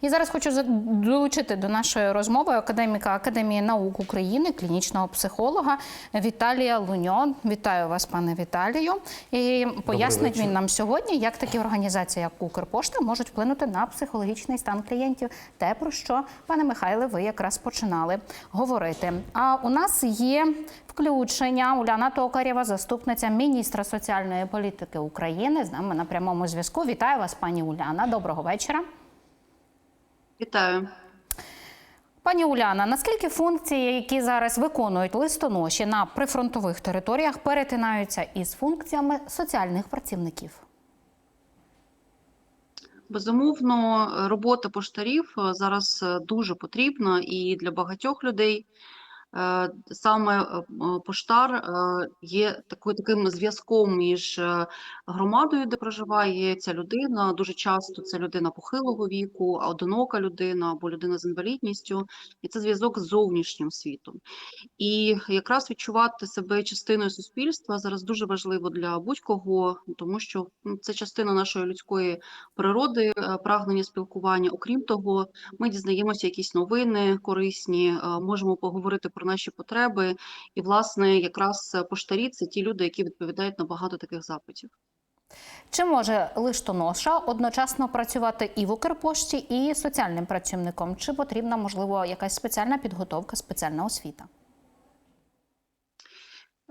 І зараз хочу долучити до нашої розмови академіка Академії наук України, клінічного психолога Віталія Луньо. Вітаю вас, пане Віталію. І пояснить він нам сьогодні, як такі організації, як Укрпошта, можуть вплинути на психологічний стан клієнтів. Те, про що, пане Михайле, ви якраз починали говорити. А у нас є включення Уляна Токарєва, заступниця міністра соціальної політики України. З нами на прямому зв'язку. Вітаю вас, пані Уляна. Доброго вечора. Вітаю. Пані Уляна, наскільки функції, які зараз виконують листоноші на прифронтових територіях, перетинаються із функціями соціальних працівників? Безумовно, робота поштарів е, зараз е, дуже потрібна і для багатьох людей. Е, Саме е, поштар е, є такою таким зв'язком між громадою, де проживає ця людина. Дуже часто це людина похилого віку, одинока людина або людина з інвалідністю, і це зв'язок з зовнішнім світом. І якраз відчувати себе частиною суспільства зараз дуже важливо для будь-кого, тому що ну, це частина нашої людської природи, прагнення спілкування. Окрім того, ми дізнаємося якісь новини корисні, можемо поговорити про наші потреби. І, власне, якраз е, поштарі це ті люди, які відповідають на багато таких запитів. Чи може листоноша одночасно працювати і в Укрпошті, і соціальним працівником? Чи потрібна, можливо, якась спеціальна підготовка, спеціальна освіта?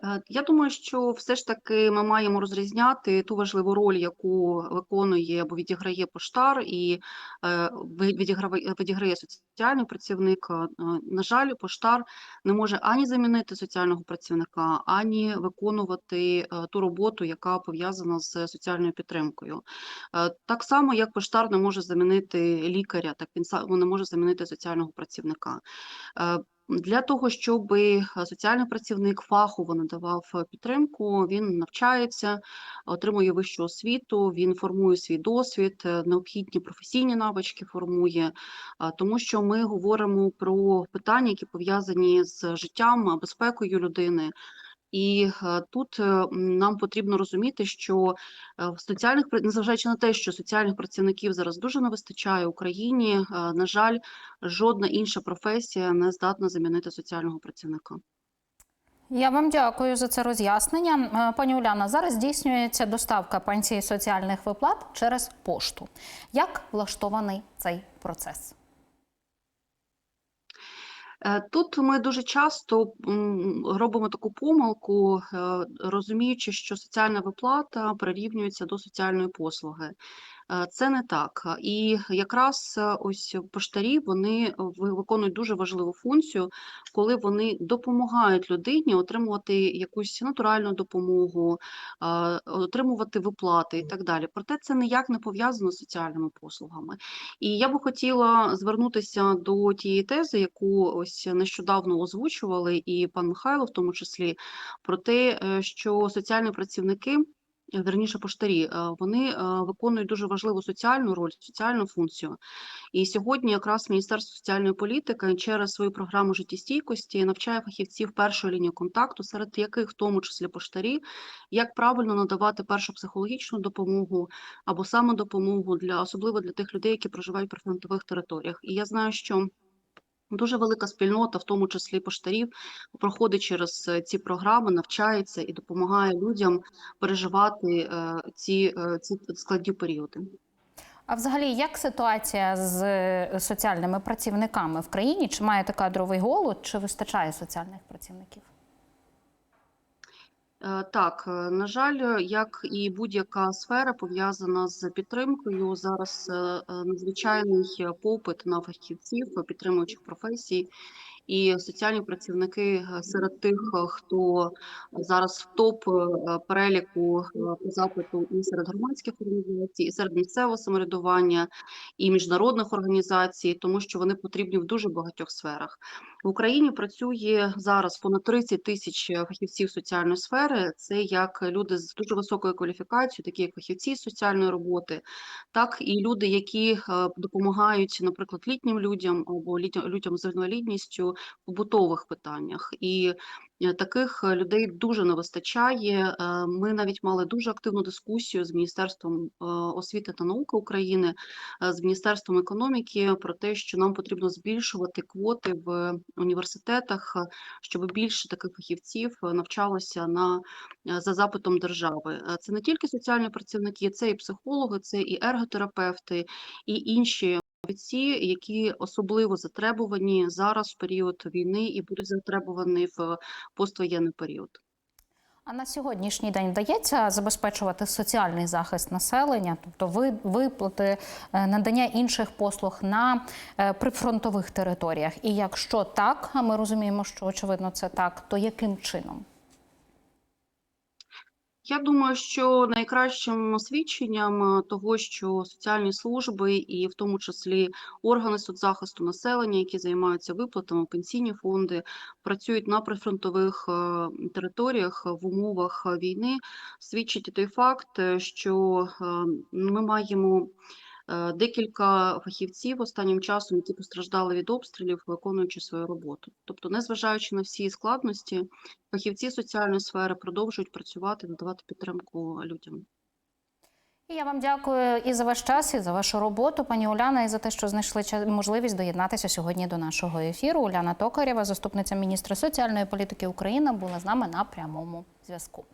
Е, Я думаю, що все ж таки ми маємо розрізняти ту важливу роль, яку виконує або відіграє поштар, і е, відіграє соціальний працівник. Е, На жаль, поштар не може ані замінити соціального працівника, ані виконувати ту роботу, яка пов'язана з соціальною підтримкою. Так само, як поштар не може замінити лікаря, так він не може замінити соціального працівника. Е, для того, щоб соціальний працівник фахово надавав е, підтримку, він навчається, отримує вищу освіту, він формує свій досвід, е, необхідні професійні навички формує, тому що ми говоримо про питання, які пов'язані з життям, безпекою людини. І е, тут е, нам потрібно розуміти, що е, в соціальних незважаючи на те, що соціальних працівників зараз дуже не вистачає Україні, на жаль, жодна інша професія не здатна замінити соціального працівника. Я вам дякую за це роз'яснення. Пані Уляна, зараз здійснюється доставка пенсії соціальних виплат через пошту. Як влаштований цей процес? Е, Тут ми дуже часто робимо таку помилку, е, розуміючи, що соціальна виплата прирівнюється до соціальної послуги. Е, Це не так. І якраз е, ось поштарі вони виконують дуже важливу функцію, коли вони допомагають людині отримувати якусь натуральну допомогу, е, отримувати виплати і так далі. Проте це ніяк не пов'язано з соціальними послугами. І я би хотіла звернутися до тієї тези, яку ось нещодавно озвучували, і пан Михайло, в тому числі, про те, е, що соціальні працівники. Верніше поштарі, е, вони е, виконують дуже важливу соціальну роль, соціальну функцію. І сьогодні якраз Міністерство соціальної політики через свою програму життєстійкості навчає фахівців першої лінії контакту, серед яких в тому числі поштарі, як правильно надавати першу психологічну допомогу або саме допомогу для особливо для тих людей, які проживають при фронтових територіях. І я знаю, що Дуже велика спільнота, в тому числі поштарів, проходить через е, ці програми, навчається і допомагає людям переживати е, ці, е, ці складні періоди. А взагалі, як ситуація з соціальними працівниками в країні? Чи маєте кадровий голод, чи вистачає соціальних працівників? Е, Так, е, на жаль, е, як і будь-яка сфера пов'язана з підтримкою, зараз надзвичайний попит на фахівців підтримуючих професій. І соціальні працівники е, серед тих, е, хто зараз в топ е, переліку по запиту і серед громадських організацій, і серед місцевого самоврядування, і міжнародних організацій, тому що вони потрібні в дуже багатьох сферах. В Україні працює зараз понад 30 тисяч фахівців соціальної сфери. Це як люди з дуже високою кваліфікацією, такі як фахівці соціальної роботи, так і люди, які допомагають, наприклад, літнім людям або людям з інвалідністю побутових питаннях. І е, таких е, людей дуже не вистачає. Е, Ми навіть мали дуже активну дискусію з Міністерством освіти та науки України, з Міністерством економіки про те, що нам потрібно збільшувати квоти в університетах, щоб більше таких фахівців навчалося на за запитом держави. Це не тільки соціальні працівники, це і психологи, це і ерготерапевти, і інші фахівці, які особливо затребувані зараз в період війни і будуть затребувані в поствоєнний період. А на сьогоднішній день вдається забезпечувати соціальний захист населення, тобто ви- виплати, е, надання інших послуг на е, прифронтових територіях. І якщо так, а ми розуміємо, що очевидно це так, то яким чином? Я думаю, що найкращим свідченням е, того, що соціальні служби, і в тому числі органи соцзахисту населення, які займаються виплатами, пенсійні фонди, працюють на прифронтових е, територіях в умовах війни, свідчить і той факт, що ми маємо декілька фахівців останнім часом, які постраждали від обстрілів, виконуючи свою роботу. Тобто, незважаючи на всі складності, фахівці соціальної сфери продовжують працювати, надавати підтримку людям. Я вам дякую і за ваш час, і за вашу роботу, пані Уляна, і за те, що знайшли можливість доєднатися сьогодні до нашого ефіру. Уляна Токарєва, заступниця міністра соціальної політики України, була з нами на прямому зв'язку.